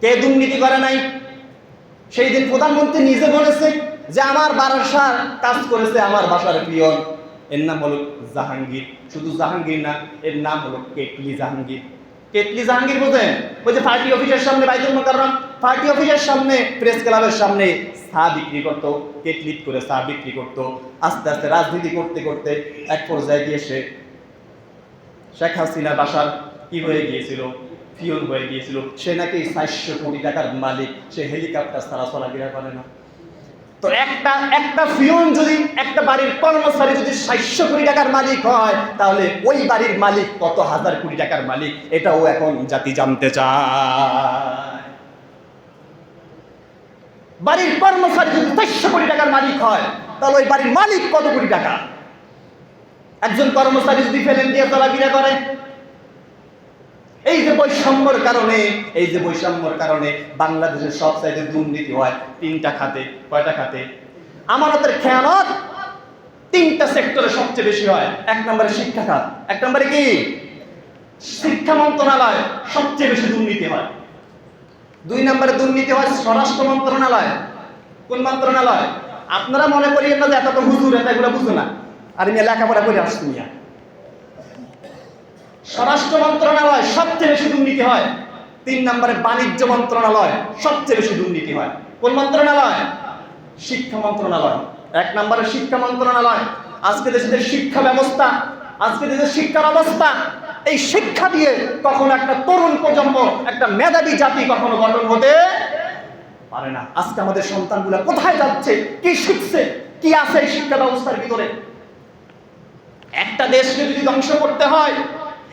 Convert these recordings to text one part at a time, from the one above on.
কে দুর্নীতি করে নাই? সেই দিন প্রধানমন্ত্রী নিজে বলেছে যে আমার বাসার কাজ করেছে আমার বাসার পিয়ন। এর নাম হলো জাহাঙ্গীর। শুধু জাহাঙ্গীর না, এর নাম হলো কেটলি জাহাঙ্গীর। কেটলি জাহাঙ্গীর বোঝেন? ওই যে পার্টি অফিসের সামনে বাইতুল মোকাররম, পার্টি অফিসের সামনে, প্রেস ক্লাবের সামনে চা বিক্রি করতো কেটলিট করে চা বিক্রি করতো। আস্তে আস্তে রাজনীতি করতে করতে এক পর্যায়ে গিয়ে সে শেখ হাসিনা বাসার কি হয়ে গিয়েছিল? ফিওন হয়ে গিয়েছিল। সে নাকি চারশো কোটি টাকার মালিক, সে হেলিকপ্টার ছাড়া চলাফেরা করে না। তো একটা একটা ফিওন যদি, একটা বাড়ির কর্মচারী যদি সাতশো কোটি টাকার মালিক হয়, তাহলে ওই বাড়ির মালিক কত হাজার কোটি টাকার মালিক, এটাও এখন জাতি জানতে চায়। বাড়ির কর্মচারী যদি চারশো কোটি টাকার মালিক হয়, তাহলে ওই বাড়ির মালিক কত কোটি টাকা? একজন কর্মচারী যদি ফেলেন দিয়ে চলাফেরা করে এই যে বৈষম্যর কারণে, এই যে বৈষম্যর কারণে বাংলাদেশের সব সাইডে দুর্নীতি হয়, তিনটা খাতে, কয়টা খাতে? আমানতের খেয়ানত তিনটা সেক্টরে সবচেয়ে বেশি হয়। এক নম্বরে শিক্ষা খাত, এক নম্বরে কি? শিক্ষা মন্ত্রণালয় সবচেয়ে বেশি দুর্নীতি হয়। দুই নম্বরে দুর্নীতি হয় স্বরাষ্ট্র মন্ত্রণালয়। কোন মন্ত্রণালয়? আপনারা মনে করিয়েন না যে এত তো হুজুর এটা এগুলো বুঝো না। আর আমি লেখাপড়া করে আসছি মিয়া। স্বরাষ্ট্র মন্ত্রণালয় সবচেয়ে বেশি দুর্নীতি হয়। তিন নম্বরে বাণিজ্য মন্ত্রণালয় সবচেয়ে বেশি দুর্নীতি হয়। কোন মন্ত্রণালয়? শিক্ষা মন্ত্রণালয়। এক নম্বরে শিক্ষা মন্ত্রণালয়। আজকে দেশের শিক্ষা ব্যবস্থা, আজকে দেশের শিক্ষার অবস্থা, এই শিক্ষা দিয়ে কখনো একটা তরুণ প্রজন্ম, একটা মেধাবী জাতি কখনো গঠন হতে পারে না। আজকে আমাদের সন্তানগুলো কোথায় যাচ্ছে, কি শিখছে, কি আছে এই শিক্ষা ব্যবস্থার ভিতরে? একটা দেশকে যদি ধ্বংস করতে হয়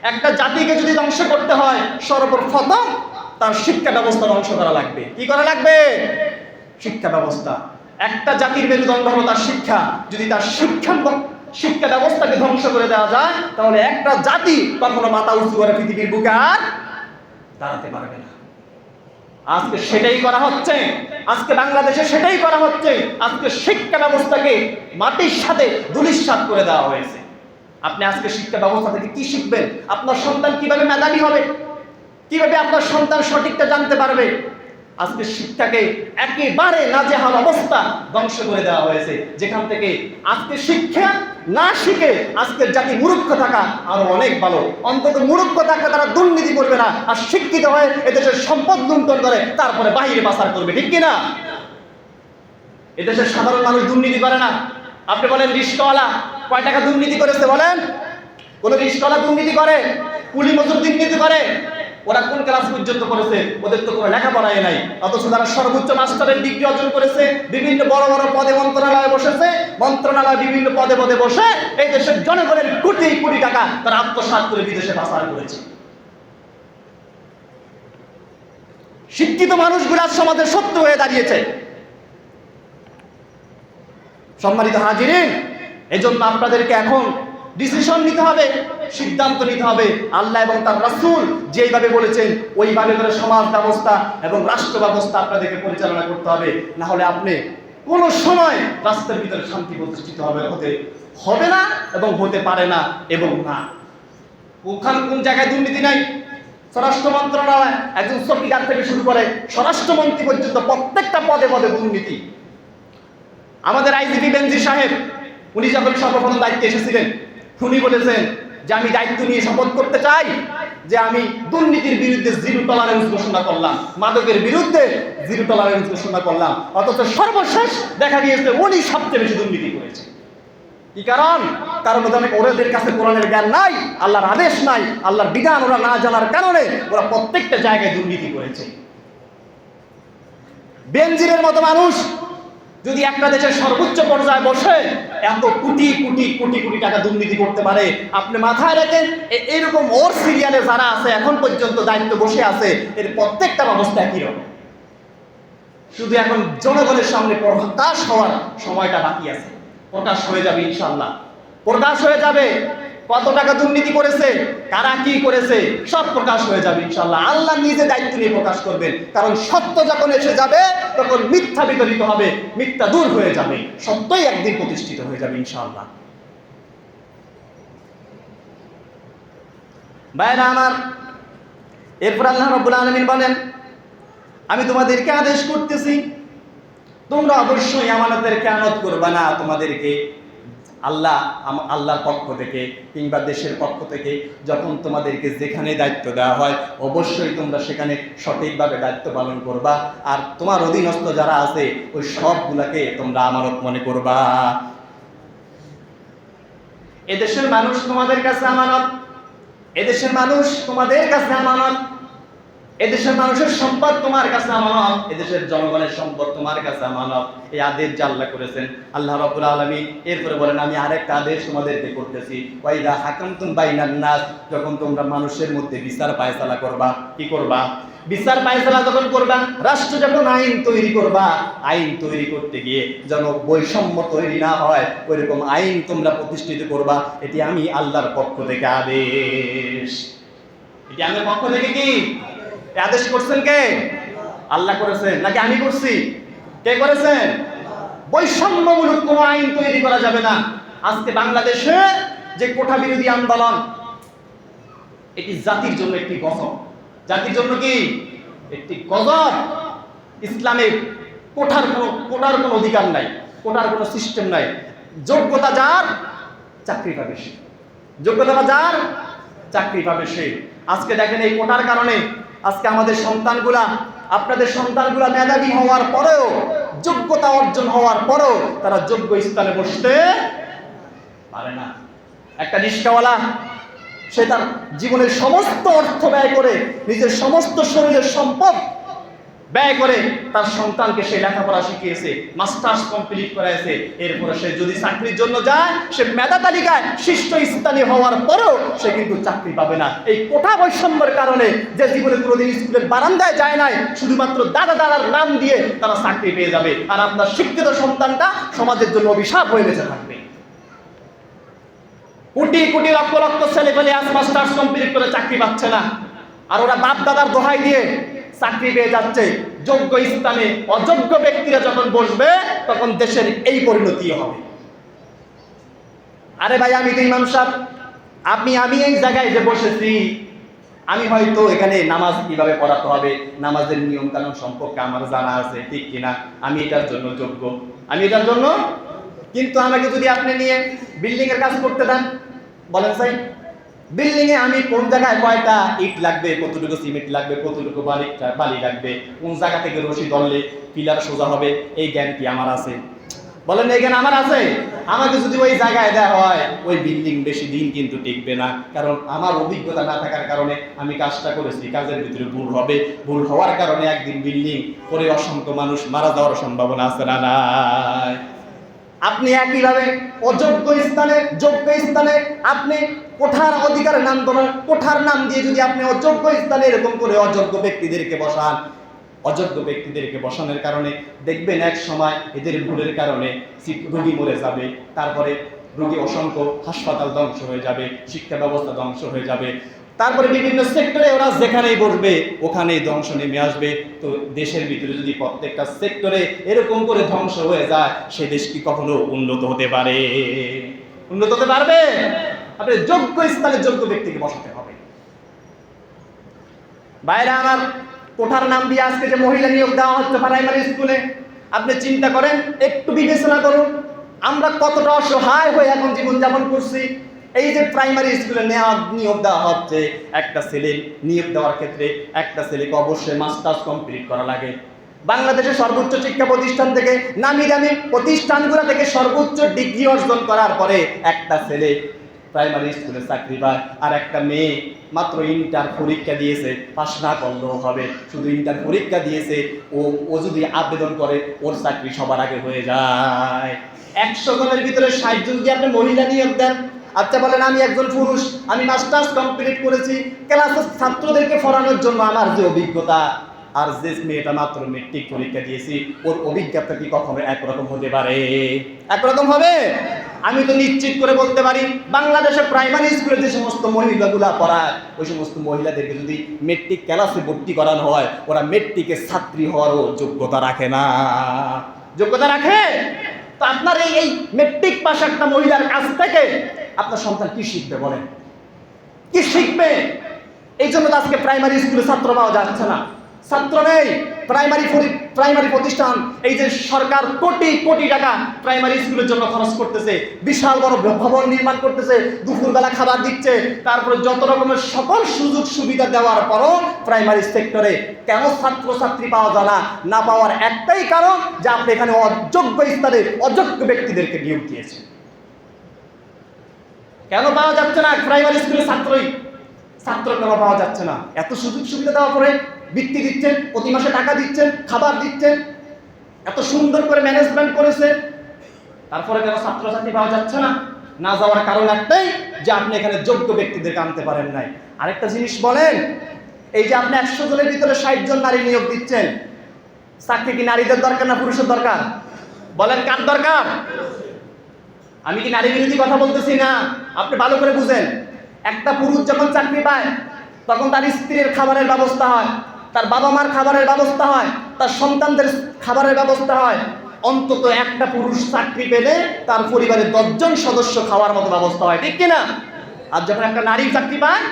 একটা জাতিকে যদি ধ্বংস করতে হয়, সর্বপ্রথম তার শিক্ষা ব্যবস্থা ধ্বংস করা লাগবে। কি করা লাগবে? শিক্ষা ব্যবস্থা। একটা জাতির মেরুদণ্ড হলো তার শিক্ষা। যদি তার শিক্ষা শিক্ষা ব্যবস্থাকে ধ্বংস করে দেওয়া যায়, তাহলে একটা জাতি কখনো মাথা উঁচু করে পৃথিবীর বুকে আর দাঁড়াতে পারবে না। আজকে সেটাই করা হচ্ছে। আজকে বাংলাদেশে সেটাই করা হচ্ছে। আজকে শিক্ষা ব্যবস্থাকে মাটির সাথে দুলিশ্বাত করে দেওয়া হয়েছে। আপনি আজকে শিক্ষা ব্যবস্থা থেকে কি শিখবেন? আপনার সন্তান কীভাবে মেধাবী হবে? কীভাবে আপনার সন্তান সঠিকটা জানতে পারবে? আজকে শিক্ষাকে একেবারে নাজেহাল অবস্থা ধ্বংস করে দেওয়া হয়েছে। যেখান থেকে আজকে শিক্ষা না শিখে আজকের জাতি মূর্খ থাকা আরও অনেক ভালো। অন্তত মূর্খ থাকলে তারা দুর্নীতি করবে না। আর শিক্ষিত হয়ে এদেশের সম্পদ লুণ্ঠন করে, তারপরে বাহিরে পাচার করবে। ঠিক কিনা? এদেশের সাধারণ মানুষ দুর্নীতি করে না। আপনি বলেন রিস্কওয়ালা কয় টাকা দুর্নীতি করেছে বলেন? কোন রিস্কওয়ালা দুর্নীতি করে? কুলি মজুর দুর্নীতি করে? ওরা কোন ক্লাস পর্যন্ত করেছে? ওদের তো কোনো লেখাপড়াই নাই। অথচ তারা সর্বোচ্চ মাস্টারের ডিগ্রি অর্জন করেছে, বিভিন্ন বড় বড় পদে মন্ত্রণালয়ে বসেছে, মন্ত্রণালয় বিভিন্ন পদে পদে বসে এই দেশের জনগণের কোটি কোটি টাকা তারা আত্মসাৎ করে বিদেশে পাচার করেছে। শিক্ষিত মানুষগুলো সমাজের শত্রু হয়ে দাঁড়িয়েছে। সম্মানিত হাজিরিন এজন্য আপনাদেরকে এখন ডিসিশন নিতে হবে, সিদ্ধান্ত নিতে হবে। আল্লাহ এবং তার রাসুল যেইভাবে বলেছেন, ওইভাবে করে সমাজ ব্যবস্থা এবং রাষ্ট্র ব্যবস্থা আপনাদেরকে পরিচালনা করতে হবে। না হলে আপনি কোনো সময় রাষ্ট্রের ভিতরে শান্তি প্রতিষ্ঠিত হবে, হতে, হবে না এবং হতে পারে না এবং না। ওখানে কোন জায়গায় দুর্নীতি নাই? স্বরাষ্ট্র মন্ত্রণালয় একজন চকিদার থেকে শুরু করে স্বরাষ্ট্রমন্ত্রী পর্যন্ত প্রত্যেকটা পদে পদে দুর্নীতি। আমাদের আইজিপি বেনজির সাহেব উনি যখন সর্বপ্রথম দায়িত্বে এসেছিলেন, উনি বলেছেন যে আমি দায়িত্ব নিয়ে শপথ করতে চাই যে আমি দুর্নীতির বিরুদ্ধে জিরো টলারেন্স ঘোষণা করলাম, মাদকের বিরুদ্ধে জিরো টলারেন্স ঘোষণা করলাম, অথচ সর্বশেষ দেখা গিয়েছে উনি সবচেয়ে বেশি দুর্নীতি করেছে কি কারণ? কারণ ওদের ওদের কাছে কোরআনের জ্ঞান নাই, আল্লাহর আদেশ নাই, আল্লাহর বিধান ওরা না জানার কারণে ওরা প্রত্যেকটা জায়গায় দুর্নীতি করেছে। বেনজিরের মতো মানুষ যদি একটা দেশের সর্বোচ্চ পর্যায়ে বসে এত কোটি কোটি কোটি কোটি টাকা দুর্নীতি করতে পারে, আপনি মাথায় রাখেন এরকম ওর সিরিয়ালে যারা আছে, এখন পর্যন্ত দায়িত্ব বসে আছে, এর প্রত্যেকটা অবস্থা একই রকম। শুধু এখন জনগণের সামনে প্রকাশ হওয়ার সময়টা বাকি আছে। প্রকাশ হয়ে যাবে ইনশাল্লাহ প্রকাশ হয়ে যাবে। কত টাকা দুর্নীতি করেছে, কারা কি করেছে, সব প্রকাশ হয়ে যাবে ইনশাল্লাহ আল্লাহ নিজে দায়িত্ব নিয়ে প্রকাশ করবেন। কারণ সত্য যখন এসে যাবে, তখন মিথ্যা বিতরিত হবে, মিথ্যা দূর হয়ে যাবে। সত্যই একদিন প্রতিষ্ঠিত হয়ে যাবে ইনশাল্লাহ বাইরা আমার, এরপর আল্লাহ রব্বুল আলমিন বলেন, আমি তোমাদেরকে আদেশ করতেছি, তোমরা অবশ্যই আমাদের কেয়ানত করবা না তোমাদেরকে। আল্লাহ আল্লাহর পক্ষ থেকে কিংবা দেশের পক্ষ থেকে যখন তোমাদেরকে যেখানে দায়িত্ব দেওয়া হয়, অবশ্যই তোমরা সেখানে সঠিকভাবে দায়িত্ব পালন করবা। আর তোমার অধীনস্থ যারা আছে, ওই সবগুলাকে তোমরা আমানত মনে করবা। এদেশের মানুষ তোমাদের কাছে আমানত। এদেশের মানুষ তোমাদের কাছে আমানত। এদেশের মানুষের সম্পদ তোমার কাছে আমানত, এদেশের জনগণের সম্পদ তোমার কাছে আমানত। এই আদেশ আল্লাহ করেছেন, আল্লাহ রাব্বুল আলামিন এরপরে বলেন, আমি আরেকটা আদেশ তোমাদেরকে করতেছি। ওয়াইদা হাকামতুম বাইনান নাস যখন তোমরা মানুষের মধ্যে বিচার ফায়সালা করবা, কি করবা? বিচার ফায়সালা যখন করবা, রাষ্ট্র যখন আইন তৈরি করবা, আইন তৈরি করতে গিয়ে যেন বৈষম্য তৈরি না হয়, ওইরকম আইন তোমরা প্রতিষ্ঠিত করবা, এটি আমি আল্লাহর পক্ষ থেকে আদেশ। এটি আমার পক্ষ থেকে কি? আদেশ করছেন কে? আল্লাহ করেছেন। নাকি আমি করছি? কে করেছেন? বৈষম্যমূলক কোনো আইন তৈরি করা যাবে না। আজকে বাংলাদেশে যে কোঠা বিরোধী আন্দোলন, এটি জাতির জন্য একটি গজব। জাতির জন্য কি? একটি গজব। ইসলামে কোঠার কোনো, কোটার কোনো অধিকার নাই, কোটার কোনো সিস্টেম নাই। যোগ্যতা যার, চাকরি পাবে সে। যোগ্যতা যার, চাকরি পাবে সে। আজকে দেখেন এই কোটার কারণে আজকে আমাদের সন্তানগুলা, আপনাদের সন্তানগুলা মেধাবী হওয়ার পরেও, যোগ্যতা অর্জন হওয়ার পরেও তারা যোগ্য স্থানে বসতে পারে না। একটা রিক্সাওয়ালা সে তার জীবনের সমস্ত অর্থ ব্যয় করে নিজের সমস্ত শরীরের সম্পদ ব্যয় করে তার সন্তানকে সে লেখাপড়া শিখিয়েছে, মাস্টার্স কমপ্লিট করাইছে। এরপরে সে যদি চাকরির জন্য যায়, সে মেধা তালিকায় শীর্ষ স্থানে হওয়ার পরেও সে কিন্তু চাকরি পাবে না। এই কোঠা বৈষম্যের কারণে যে জীবনে কোনোদিন স্কুলের বারান্দায় যায় নাই, শুধুমাত্র দাদা দাদার নাম দিয়ে তারা চাকরি পেয়ে যাবে। আর আপনার শিক্ষিত সন্তানটা সমাজের জন্য অভিশাপ হয়ে বেঁচে থাকবে। কোটি কোটি লক্ষ লক্ষ ছেলে পেলে আজ মাস্টার্স কমপ্লিট করে চাকরি পাচ্ছে না। আর ওরা বাপ দাদার দোহাই দিয়ে চাকরি পেয়ে যাচ্ছে, যোগ্য স্থানে অযোগ্য ব্যক্তিরা যখন বসবে, তখন দেশের এই পরিণতি হবে। আরে ভাই, আমি তো ইমাম সাহেব, আপনি, আমি এই জায়গায় যে বসেছি, আমি হয়তো এখানে নামাজ কীভাবে পড়াতে হবে, নামাজের নিয়ম কানুন সম্পর্কে আমার জানা আছে, ঠিক কিনা, আমি এটার জন্য যোগ্য। আমি এটার জন্য, কিন্তু আমাকে যদি আপনি নিয়ে বিল্ডিং এর কাজ করতে দেন, বলেন স্যার বিল্ডিং এ আমি কোন জায়গায় কয়টা ইট লাগবে, কতটুকু সিমেন্ট লাগবে, কতটুকু বালি বালি লাগবে, কোন জায়গা থেকে রশি ধরলে পিলার সোজা হবে, এই জ্ঞান কি আমার আছে? বলেন, এই জ্ঞান আমার আছে? আমাকে যদি ওই জায়গায় দেওয়া হয়, ওই বিল্ডিং বেশি দিন কিন্তু টিকবে না। কারণ আমার অভিজ্ঞতা না থাকার কারণে আমি কাজটা করেছি, কাজের ভিতরে ভুল হবে। ভুল হওয়ার কারণে একদিন বিল্ডিং করে অসংখ্য মানুষ মারা যাওয়ার সম্ভাবনা আছে না নাই? আপনি একইভাবে অযোগ্য স্থানে, যোগ্য স্থানে আপনি কোঠার অধিকারের নাম কোঠার নাম দিয়ে যদি আপনি অযোগ্য স্থানে এরকম করে অযোগ্য ব্যক্তিদেরকে বসান, অযোগ্য ব্যক্তিদেরকে বসানোর কারণে দেখবেন এক সময় এদের ভুলের কারণে রোগী মরে যাবে, তারপরে রোগী অসংখ্য হাসপাতাল ধ্বংস হয়ে যাবে, শিক্ষা ব্যবস্থা ধ্বংস হয়ে যাবে। তারপরে বিভিন্ন সেক্টরে ওরা যেখানেই বসবে, ওখানেই ধ্বংস নেমে আসবে। তো দেশের ভিতরে যদি প্রত্যেকটা সেক্টরে এরকম করে ধ্বংস হয়ে যায়, সে দেশ কি কখনো উন্নত হতে পারে? উন্নত হতে পারবে? আপনি যোগ্য স্থানে যোগ্য ব্যক্তিকে বসাতে হবে। বাইরে আমার কোঠার নাম দিয়ে আজকে যে মহিলা নিয়োগ দেওয়া হচ্ছে প্রাইমারি স্কুলে আপনি চিন্তা করেন, একটু বিবেচনা করুন, আমরা কতটা অসহায় হয়ে এখন জীবনযাপন করছি। এই যে প্রাইমারি স্কুলে নেওয়া, নিয়োগ দেওয়া হচ্ছে, একটা ছেলে নিয়োগ দেওয়ার ক্ষেত্রে একটা ছেলেকে অবশ্যই মাস্টার্স কমপ্লিট করা লাগে। বাংলাদেশের সর্বোচ্চ শিক্ষা প্রতিষ্ঠান থেকে নামি দামি প্রতিষ্ঠানগুলো থেকে সর্বোচ্চ ডিগ্রি অর্জন করার পরে একটা ছেলে প্রাইমারি স্কুলে চাকরি পায়। আর একটা মেয়ে মাত্র ইন্টার পরীক্ষা দিয়েছে, পাশ না করলেও হবে। শুধু ইন্টার পরীক্ষা দিয়েছে, ও ও যদি আবেদন করে, ওর চাকরি সবার আগে হয়ে যায়। একশো জনের ভিতরে ষাট জন যদি আপনি মহিলা নিয়োগ দেন? আচ্ছা বলেন আমি একজন পুরুষ, আমি মাস্টার্স কমপ্লিট করেছি ক্লাসের ছাত্রদেরকে পড়ানোর জন্য আমার যে অভিজ্ঞতা, আর যে মেয়েটা মাত্র মেট্রিক পরীক্ষা দিয়েছি, ওর অভিজ্ঞতা কি কখনো একরকম হতে পারে? একরকম হবে? আমি তো নিশ্চিত করে বলতে পারি, বাংলাদেশের প্রাইমারি স্কুলে যে সমস্ত মহিলাগুলা পড়ায়, ওই সমস্ত মহিলাদেরকে যদি মেট্রিক ক্লাসে ভর্তি করানো হয়, ওরা মেট্রিকের ছাত্রী হওয়ারও যোগ্যতা রাখে না। যোগ্যতা রাখে? তো আপনার এই এই মেট্রিক পাশ একটা মহিলার কাছ থেকে আপনার সন্তান কি শিখবে বলেন? কি শিখবে? এই জন্য তো আজকে প্রাইমারি স্কুলে ছাত্র পাওয়া যাচ্ছে না। ছাত্র নেই। প্রাইমারি প্রাইমারি প্রতিষ্ঠান, এই যে সরকার কোটি কোটি টাকা প্রাইমারি স্কুলের জন্য খরচ করতেছে, বিশাল বড় ভবন নির্মাণ করতেছে, দুপুরবেলা খাবার দিচ্ছে, তারপরে যত রকমের সকল সুযোগ সুবিধা দেওয়ার পরও প্রাইমারি সেক্টরে কেন ছাত্র ছাত্রী পাওয়া যায় না না পাওয়ার একটাই কারণ যে আপনি এখানে অযোগ্য স্থানে অযোগ্য ব্যক্তিদেরকে নিয়োগ দিয়েছেন। কেন পাওয়া যাচ্ছে না? প্রাইমারি স্কুলের ছাত্রই ছাত্র কেন পাওয়া যাচ্ছে না? এত সুযোগ সুবিধা দেওয়ার পরে বৃত্তি দিচ্ছেন, প্রতি মাসে টাকা দিচ্ছেন, খাবার দিচ্ছেন, এত সুন্দর করে ম্যানেজমেন্ট করেছে। তারপরে কেন ছাত্রছাত্রী পাওয়া যাচ্ছে না? না যাওয়ার কারণ একটাই, যে আপনি এখানে যোগ্য ব্যক্তিদেরকে আনতে পারেন নাই। আরেকটা জিনিস বলেন, এই যে আপনি একশো জনের ভিতরে ষাট জন নারী নিয়োগ দিচ্ছেন, চাকরি কি নারীদের দরকার না পুরুষের দরকার? বলেন, কার দরকার? আমি কি নারী বিরোধী কথা বলতেছি না? আপনি ভালো করে বুঝেন। একটা পুরুষ যখন চাকরি পায়, তখন তার স্ত্রীর খাবারের ব্যবস্থা হয়। তার বাবা মার খাবারের ব্যবস্থা হয়, তার সন্তানদের খাবারের ব্যবস্থা হয়। অন্তত একটা পুরুষ চাকরি পেলে তার পরিবারের দশজন সদস্য খাওয়ার মতো ব্যবস্থা হয়, ঠিক কিনা? আর যখন একটা নারী চাকরি পায়,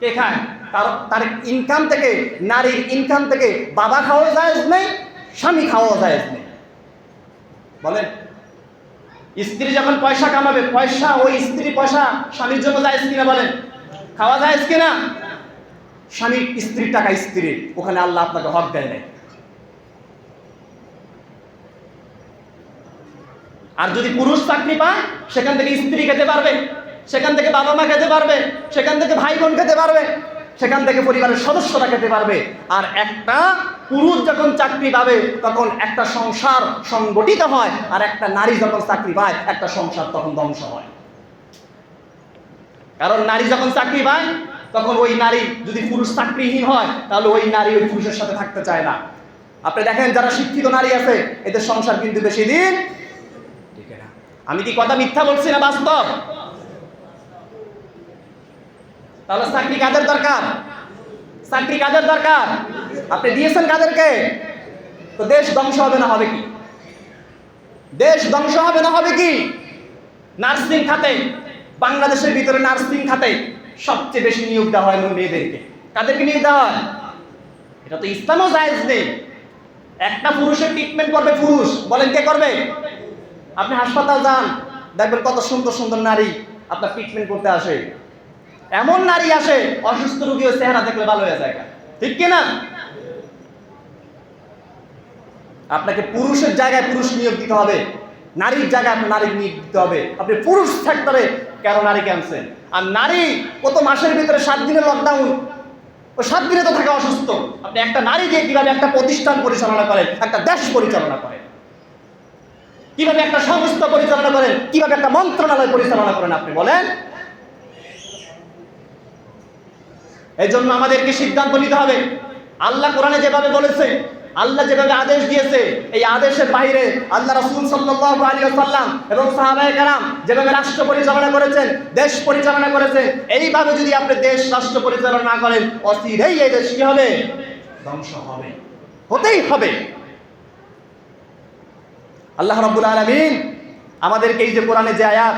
কে খায়? তার তার ইনকাম থেকে, নারীর ইনকাম থেকে বাবা খাওয়া যায় নেই, স্বামী খাওয়া যায় নেই। বলেন? স্ত্রী যখন পয়সা কামাবে, পয়সা, ওই স্ত্রী পয়সা স্বামীর জন্য যায় কিনা বলেন? খাওয়া যায় কিনা? স্বামীর স্ত্রীর টাকা স্ত্রী, ওখানে আল্লাহ আপনাকে হক দেয় নাই। আর যদি পুরুষ চাকরি পায়, সেখান থেকে স্ত্রী খেতে পারবে, সেখান থেকে বাবা মা খেতে পারবে, সেখান থেকে ভাই বোন খেতে পারবে, সেখান থেকে পরিবারের সদস্যরা খেতে পারবে। আর একটা পুরুষ যখন চাকরি পাবে, তখন একটা সংসার সংগঠিত হয়, আর একটা নারী যখন চাকরি পায়, একটা সংসার তখন ধ্বংস হয়। কারণ নারী যখন চাকরি পায় তখন ওই নারী যদি পুরুষ চাকরিহীন হয়, তাহলে ওই নারী ওই পুরুষের সাথে থাকতে চায় না। আপনি দেখেন, যারা শিক্ষিত নারী আছে, এদের সংসার কিন্তু বেশি দিন। আমি কি কথা মিথ্যা বলছি না বাস্তব? তাহলে চাকরি কাদের দরকার? চাকরি কাদের দরকার? আপনি দিয়েছেন কাদেরকে? তো দেশ ধ্বংস হবে না হবে কি? দেশ ধ্বংস হবে না হবে কি? নার্সিং খাতে, বাংলাদেশের ভিতরে নার্সিং খাতে সবচেয়ে বেশি নিয়োগ দেওয়া হয় মেয়েদেরকে। কাদেরকে নিয়োগ দেওয়া হয়? এটা তো ইসলামও জায়েজ নেই। একটা পুরুষের ট্রিটমেন্ট করবে পুরুষ। বলেন কে করবে? আপনি হাসপাতাল যান, দেখবেন কত সুন্দর সুন্দর নারী আপনার ট্রিটমেন্ট করতে আসে। এমন নারী আসে, অসুস্থ রোগীও চেহারা দেখলে ভালো হয়ে যায়। ঠিক কিনা আপনাকে পুরুষের জায়গায় পুরুষ নিয়োগ দিতে হবে। নারীর জায়গায় আপনার নারী নিয়োগ দিতে হবে। আপনি পুরুষ সেক্টরে কেন নারী আনছেন আর নারী কত মাসের ভিতরে সাত দিনের লকডাউন ও সাত দিনে তো থাকে অসুস্থ। আপনি একটা নারী দিয়ে কীভাবে একটা প্রতিষ্ঠান পরিচালনা করেন, একটা দেশ পরিচালনা করেন? কীভাবে একটা সংস্থা পরিচালনা করেন, কীভাবে একটা মন্ত্রণালয় পরিচালনা করেন আপনি বলেন? এই জন্য আমাদেরকে সিদ্ধান্ত নিতে হবে। আল্লাহ কোরআনে যেভাবে বলেছে আল্লাহ যেভাবে আদেশ দিয়েছে, এই আদেশের বাইরে আল্লাহ রাসূল সাল্লাল্লাহু আলাইহি ওয়াসাল্লাম এবং সাহাবায়ে কেরাম যেভাবে রাষ্ট্র পরিচালনা করেছেন, দেশ পরিচালনা করেছেন এইভাবে যদি আপনি দেশ রাষ্ট্র পরিচালনা না করেন, অস্থিরেই এই দেশ কি হবে? ধ্বংস হবে। হতেই হবে। আল্লাহ রাব্বুল আলামিন আমাদেরকে এই যে কোরআনে যে আয়াত,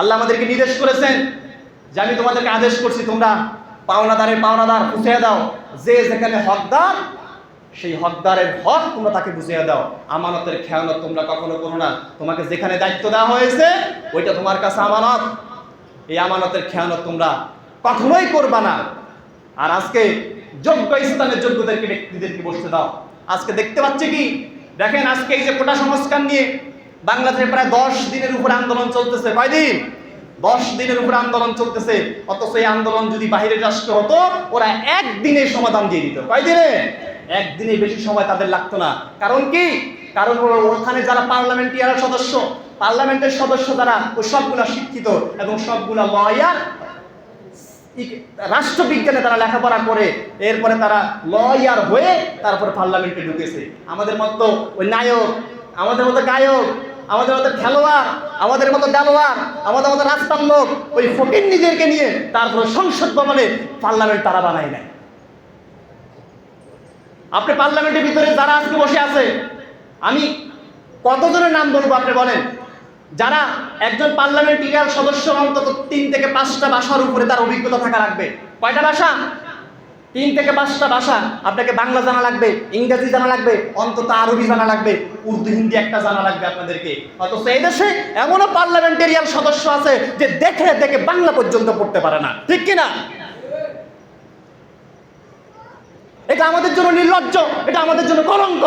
আল্লাহ আমাদেরকে নির্দেশ করেছেন যে আমি তোমাদেরকে আদেশ করছি, তোমরা পাওনাদারের পাওনাদার বুঝিয়ে দাও, যে যেখানে হকদার সেই হকদারের হক তোমরা তাকে বুঝিয়ে দাও। আমানতের খেয়ানত তোমরা কখনো করো না। তোমাকে যেখানে দায়িত্ব দেওয়া হয়েছে, ওইটা তোমার কাছে আমানত। এই আমানতের খেয়ানত তোমরা কখনোই করবা না। আর আজকে যোগ্য স্থানের যোগ্যদেরকে ব্যক্তিদেরকে বসতে দাও। আজকে দেখতে পাচ্ছি কি? দেখেন আজকে এই যে কোটা সংস্কার নিয়ে বাংলাদেশে প্রায় দশ দিনের উপর আন্দোলন চলতেছে। কয়দিন? দশ দিনের উপর আন্দোলন চলতেছে। অথচ এই আন্দোলন যদি বাহিরের রাষ্ট্র হতো, ওরা একদিনে সমাধান দিয়ে দিত। কয়দিনে? একদিনে বেশি সময় তাদের লাগতো না। কারণ কি? কারণ ওরা ওখানে যারা পার্লামেন্টিয়ার সদস্য, পার্লামেন্টের সদস্য যারা ও সবগুলা শিক্ষিত এবং সবগুলা লয়ার। রাষ্ট্রবিজ্ঞানে তারা লেখাপড়া করে, এরপরে তারা লয়ার হয়ে তারপরে পার্লামেন্টে ঢুকেছে। আমাদের মতো ওই নায়ক, আমাদের মতো গায়ক, আমাদের মতো খেলোয়াড়, আমাদের মতো দেলোয়ার, আমাদের মতো রাস্তার লোক ওই ফকির নিজেরকে নিয়ে তারপরে সংসদ ভবনে পার্লামেন্ট তারা বানায় নেয় আপনি পার্লামেন্টের ভিতরে যারা আজকে বসে আছে, আমি কতজনের নাম বলব আপনি বলেন? যারা একজন পার্লামেন্টেরিয়ান সদস্য অন্তত তিন থেকে পাঁচটা ভাষার উপরে তার অভিজ্ঞতা থাকা লাগবে। কয়টা ভাষা তিন থেকে পাঁচটা ভাষা আপনাকে বাংলা জানা লাগবে, ইংরেজি জানা লাগবে, অন্তত আরবি জানা লাগবে, উর্দু, হিন্দি একটা জানা লাগবে আপনাদেরকে। অথচ এই দেশে এমনও পার্লামেন্টেরিয়াল সদস্য আছে যে দেখে দেখে বাংলা পর্যন্ত পড়তে পারে না। ঠিক কিনা? এটা আমাদের জন্য নির্লজ্জ, এটা আমাদের জন্য কলঙ্ক।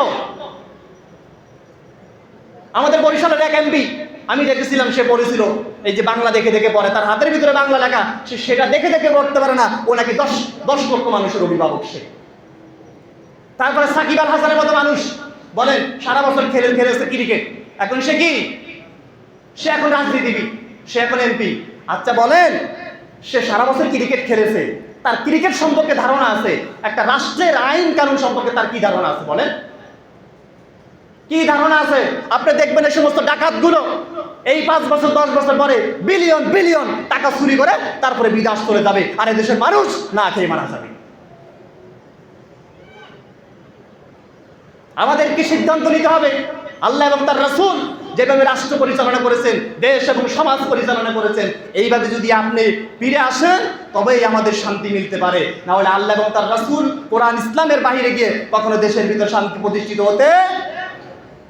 আমাদের বরিশালের এক এমপি আমি দেখেছিলাম সে পড়েছিল এই যে বাংলা দেখে দেখে পড়ে, তার হাতের ভিতরে বাংলা লেখা, সে সেটা দেখে দেখে পড়তে পারে না, ও নাকি দশ দশ লক্ষ মানুষের অভিভাবক সে। তারপরে সাকিব আল হাসানের মতো মানুষ, বলেন, সারা বছর খেলে খেলেছে ক্রিকেট এখন সে কি? সে এখন রাজনীতিবিদ, সে এখন এমপি আচ্ছা বলেন, সে সারা বছর ক্রিকেট খেলেছে তার ক্রিকেট সম্পর্কে ধারণা আছে, একটা রাষ্ট্রের আইন কানুন সম্পর্কে তার কি ধারণা আছে বলেন? কি ধারণা আছে? আপনি দেখবেন এই সমস্ত ডাকাতগুলো এই পাঁচ বছর, দশ বছর পরে বিলিয়ন বিলিয়ন টাকা চুরি করে তারপরে বিদেশ চলে যাবে। আর দেশের মানুষ না খেয়ে মারা যাবে। আমাদের কি সিদ্ধান্ত নিতে হবে। আল্লাহ এবং তার রাসূল যেভাবে রাষ্ট্র পরিচালনা করেছেন, দেশ এবং সমাজ পরিচালনা করেছেন, এইভাবে যদি আপনি ফিরে আসেন, তবেই আমাদের শান্তি মিলতে পারে। না হলে আল্লাহ এবং তার রাসুল কোরআন ইসলামের বাহিরে গিয়ে কখনো দেশের ভিতরে শান্তি প্রতিষ্ঠিত হতে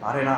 পারে না।